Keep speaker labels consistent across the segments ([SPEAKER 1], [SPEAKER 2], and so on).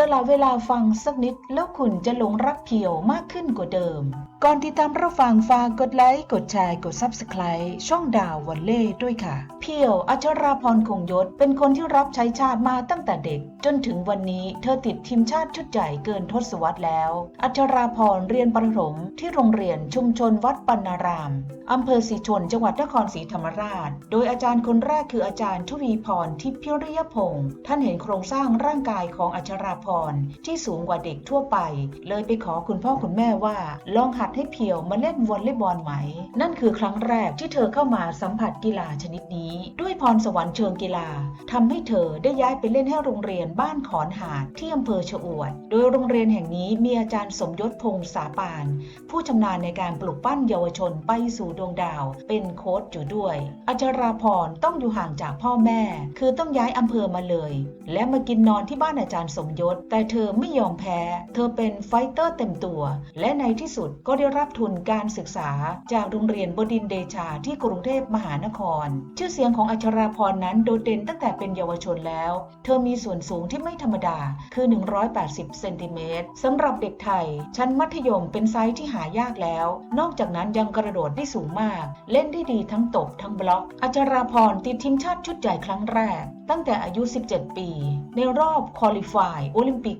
[SPEAKER 1] สละเวลาฟังสักนิดแล้วคุณจะหลงรักเพียวมากขึ้นกว่าเดิม ก่อนติดตามรับฟังฝากกดไลค์ กดแชร์ กด Subscribe ช่องดาววันเล่ด้วยค่ะ เพียวอัชราพรคงยศ เป็นคนที่รับใช้ชาติมาตั้งแต่เด็ก จนถึงวันนี้เธอติดทีมชาติชุดใหญ่เกินทศวรรษแล้ว อัชราพรเรียนประถมที่โรงเรียนชุมชนวัดปันนารามอำเภอศรีชนจังหวัดนครศรีธรรมราช โดยอาจารย์คนแรกคืออาจารย์ทวีพรทิพย์พิริยพงศ์ท่านเห็นโครงสร้างร่างกายของอัชราพรที่สูงกว่าเด็กทั่วไป เลยไปขอคุณพ่อคุณแม่ว่า ลองหัดให้เพียวมาเล่นวอลเลย์บอลไหม นั่นคือครั้งแรกที่เธอเข้ามาสัมผัสกีฬาชนิดนี้ ด้วยพรสวรรค์เชิงกีฬาทำให้เธอได้ย้ายไปเล่นให้โรงเรียนบ้านขอนหาดที่อำเภอชะอวด โดยโรงเรียนแห่งนี้มีอาจารย์สมยศพงษาปาน ผู้ชำนาญในการปลูกปั้นเยาวชนไปสู่ดวงดาว เป็นโค้ชอยู่ด้วยอัชราพรต้องอยู่ห่างจากพ่อแม่ คือต้องย้ายอำเภอมาเลย และมากินนอนที่บ้านอาจารย์สมยศแต่เธอไม่ยอมแพ้ เธอเป็นไฟเตอร์เต็มตัว และในที่สุดก็ได้รับทุนการศึกษาจากโรงเรียนบดินเดชาที่กรุงเทพมหานคร ชื่อเสียงของอัชราพรนั้นโดดเด่นตั้งแต่เป็นเยาวชนแล้ว เธอมีส่วนสูงที่ไม่ธรรมดาคือ 180 เซนติเมตรสำหรับเด็กไทย ชั้นมัธยมเป็นไซส์ที่หายากแล้ว นอกจากนั้นยังกระโดดได้สูงมาก เล่นได้ดีทั้งตบทั้งบล็อก อัชราพรติดทีมชาติชุดใหญ่ครั้งแรก ตั้งแต่อายุ 17 ปี ในรอบคอลิฟายโอโอลิมปิก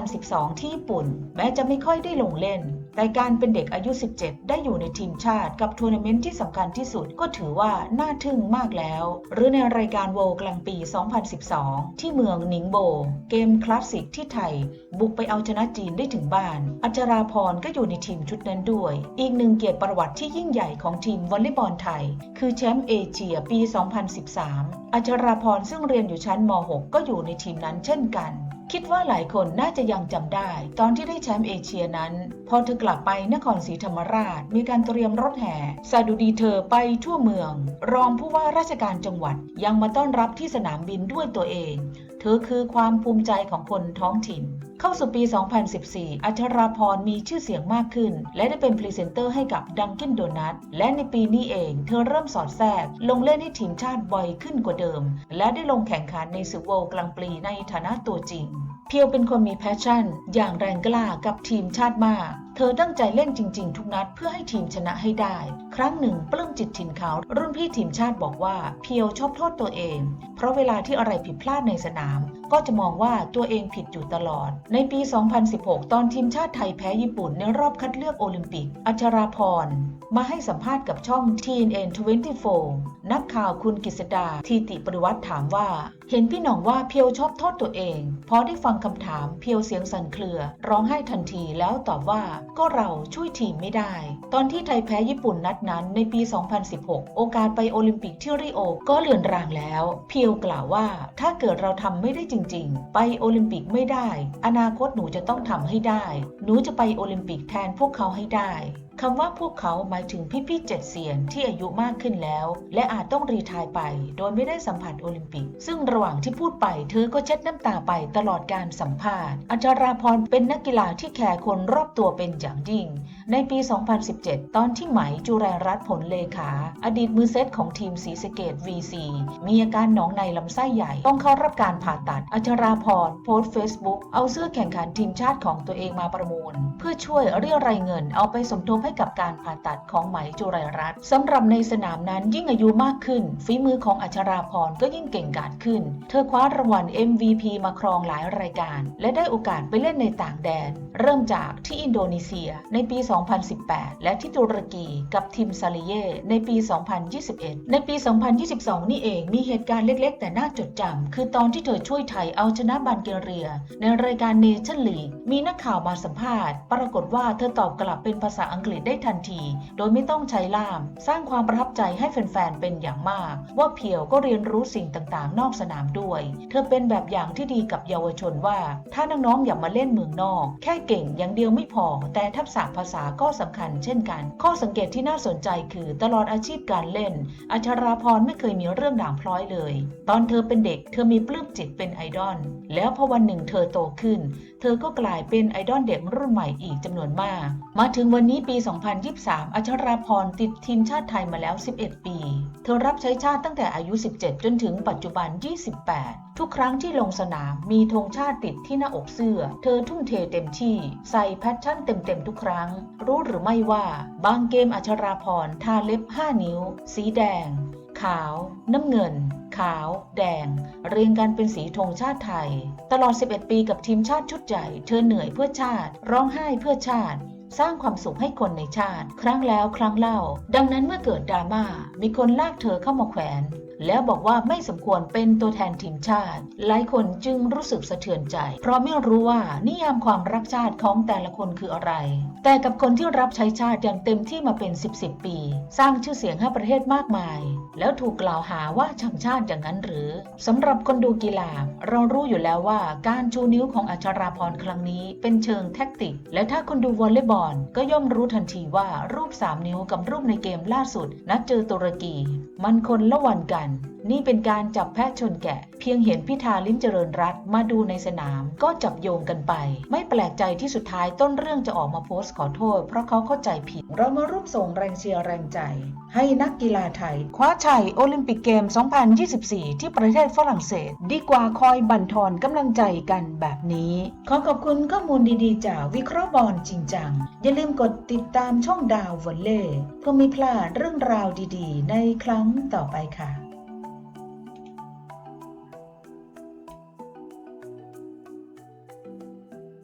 [SPEAKER 1] 2012 ที่ญี่ปุ่น แม้จะไม่ค่อยได้ลงเล่น แต่การเป็นเด็กอายุ 17 ได้อยู่ในทีมชาติกับทัวร์นาเมนต์ที่สำคัญที่สุดก็ถือว่าน่าทึ่งมากแล้ว หรือในรายการโวกลางปี 2012 ที่เมืองนิงโบ เกมคลาสสิกที่ไทย บุกไปเอาชนะจีนได้ถึงบ้าน อัชราพรก็อยู่ในทีมชุดนั้นด้วย อีกหนึ่งเกียรติประวัติที่ยิ่งใหญ่ของทีมวอลเลย์บอลไทย คือแชมป์เอเชียปี 2013 อัชราพรซึ่งเรียนอยู่ชั้นม .6 ก็อยู่ในทีมนั้นเช่นกัน คิดว่าหลายคนน่าจะยังจำได้ ตอนที่ได้แชมป์เอเชียนั้น พอเธอกลับไปนครศรีธรรมราช มีการเตรียมรถแห่สดุดีเธอไปทั่วเมือง รองผู้ว่าราชการจังหวัดยังมาต้อนรับที่สนามบินด้วยตัวเอง เธอคือความภูมิใจของคนท้องถิ่น เข้าสู่ปี 2014 อัชราพรมีชื่อเสียงมากขึ้น และได้เป็นพรีเซนเตอร์ให้กับดังกินโดนัทและในปีนี้เองเธอเริ่มสอดแทรก ลงเล่นให้ทีมชาติบ่อยขึ้นกว่าเดิม และได้ลงแข่งขันในศึโวลกลางปีในฐานะตัวจริง เพียวเป็นคนมีแพชชั่น อย่างแรงกล้ากับทีมชาติมาก เธอตั้งใจเล่นจริง ๆ ทุกนัดเพื่อให้ทีมชนะให้ได้ ครั้งหนึ่งปลื้มจิตถิ่นขาวรุ่นพี่ทีมชาติบอกว่าเพียวชอบโทษตัวเอง เพราะเวลาที่อะไรผิดพลาดในสนาม ก็จะมองว่าตัวเองผิดอยู่ตลอด ในปี 2016 ตอนทีมชาติไทยแพ้ญี่ปุ่นในรอบคัดเลือกโอลิมปิก อัชราพร มาให้สัมภาษณ์กับช่อง TNN 24 นักข่าวคุณกฤษดาทีติปริวัติถามว่า เห็นพี่หน่องว่าเพียวชอบโทษตัวเอง พอได้ฟังคำถามเพียวเสียงสั่นเครือ ร้องไห้ทันทีแล้วตอบว่าก็เราช่วยทีมไม่ได้ ตอนที่ไทยแพ้ญี่ปุ่นนัดนั้นในปี 2016 โอกาสไปโอลิมปิกที่ริโอก็เลือนรางแล้ว เพียวกล่าวว่า ถ้าเกิดเราทำไม่ได้จริง ๆ ไปโอลิมปิกไม่ได้ อนาคตหนูจะต้องทำให้ได้ หนูจะไปโอลิมปิกแทนพวกเขาให้ได้ คำว่าพวกเขาหมายถึงพี่ๆเจ็ดเสียนที่อายุมากขึ้นแล้ว และอาจต้องรีทายไป โดยไม่ได้สัมผัสโอลิมปิก ซึ่งระหว่างที่พูดไปเธอก็เช็ดน้ำตาไปตลอดการสัมภาษณ์ อัจราพรเป็นนักกีฬาที่แคร์คนรอบตัวเป็นอย่างยิ่ง ในปี 2017 ตอนที่ไหมจุไรรัตน์ผลเลขา อดีตมือเซตของทีมสีสเกต VC มีอาการหนองในลำไส้ใหญ่ ต้องเข้ารับการผ่าตัด อัจราพรโพสต์เฟซบุ๊กเอาเสื้อแข่งขันทีมชาติของตัวเองมาประมูล เพื่อช่วยเรียรายเงินเอาไปสมทบให้กับการผ่าตัดของไหมจุไรรัตน์สำหรับในสนามนั้นยิ่งอายุมากขึ้น ฝีมือของอัชราพรก็ยิ่งเก่งกาจขึ้น เธอคว้ารางวัล MVP มาครองหลายรายการ และได้โอกาสไปเล่นในต่างแดน เริ่มจากที่อินโดนีเซียในปี 2018 และที่ตุรกีกับทีมซาลิเย่ในปี 2021 ในปี 2022 นี่เองมีเหตุการณ์เล็กๆ แต่น่าจดจำคือตอนที่เธอช่วยไทยเอาชนะบันเกเรีย ในรายการเนชั่นลีกมีนักข่าวมาสัมภาษณ์ ปรากฏว่าเธอตอบกลับเป็นภาษาอังกฤษได้ทันที โดยไม่ต้องใช้ล่าม สร้างความประทับใจให้แฟนๆ เป็นอย่างมาก ว่าเพียวก็เรียนรู้สิ่งต่างๆ นอกสนามด้วย เธอเป็นแบบอย่างที่ดีกับเยาวชนว่า ถ้าน้องๆ อย่ามาเล่นเมืองนอก แค่เก่งอย่างเดียวไม่พอ แต่ทักษะภาษาก็สำคัญเช่นกัน ข้อสังเกตที่น่าสนใจคือตลอดอาชีพการเล่น อัชราพรไม่เคยมีเรื่องด่างพร้อยเลย ตอนเธอเป็นเด็ก เธอมีปลื้มจิตเป็นไอดอล แล้วพอวันหนึ่งเธอโตขึ้น เธอก็กลายเป็นไอดอลเด็กรุ่นใหม่อีกจำนวนมาก มาถึงวันนี้ปี 2023 อัชราพรติดทีมชาติไทยมาแล้ว 11 ปี เธอรับใช้ชาติตั้งแต่อายุ 17 จนถึงปัจจุบัน 28 ทุกครั้งที่ลงสนามมีธงชาติติดที่หน้าอกเสื้อ เธอทุ่มเทเต็มที่ ใส่แพชชั่นเต็มๆทุกครั้ง รู้หรือไม่ว่าบางเกมอัชราพรทาเล็บ 5 นิ้ว สีแดง ขาว น้ำเงิน ขาว แดง เรียงกันเป็นสีธงชาติไทย ตลอด 11 ปีกับทีมชาติชุดใหญ่ เธอเหนื่อยเพื่อชาติ ร้องไห้เพื่อชาติ สร้างความสุขให้คนในชาติ ครั้งแล้วครั้งเล่า ดังนั้นเมื่อเกิดดราม่า มีคนลากเธอเข้ามาแขวน แล้วบอกว่าไม่สมควรเป็นตัวแทนทีมชาติ หลายคนจึงรู้สึกสะเทือนใจ เพราะไม่รู้ว่านิยามความรักชาติของแต่ละคนคืออะไรแต่กับคนที่รับใช้ชาติอย่างเต็มที่มาเป็น 10บสปี สร้างชื่อเสียงให้ประเทศมากมาย แล้วถูกกล่าวหาว่าชังชาติอย่างนั้นหรือสำหรับคนดูกีฬา เรารู้อยู่แล้วว่าการชูนิ้วของอัชราพรครั้งนี้เป็นเชิงแท็กติก และถ้าคนดูวอลเลย์บอลก็ย่อมรู้ทันทีว่ารูป 3 นิ้วกับรูปในเกมล่าสุด นัดเจอตุรกี มันคนละวันกัน นี่เป็นการจับแพะชนแกะ เพียงเห็นพิธาลิ้มเจริญรัตมาดูในสนาม ก็จับโยงกันไป ไม่แปลกใจที่สุดท้ายต้นเรื่องจะออกมาโพสต์ขอโทษ เพราะเขาเข้าใจผิด เรามาร่วมส่งแรงเชียร์แรงใจ ให้นักกีฬาไทย คว้าชัยโอลิมปิกเกม 2024 ที่ประเทศฝรั่งเศส ดีกว่าคอยบั่นทอนกำลังใจกันแบบนี้ ขอขอบคุณข้อมูลดีๆจากวิเคราะห์บอลจริงจังอย่าลืมกดติดตามช่องดาววอลเล่เพื่อไม่พลาดเรื่องราวดีๆ ในครั้งต่อไปค่ะ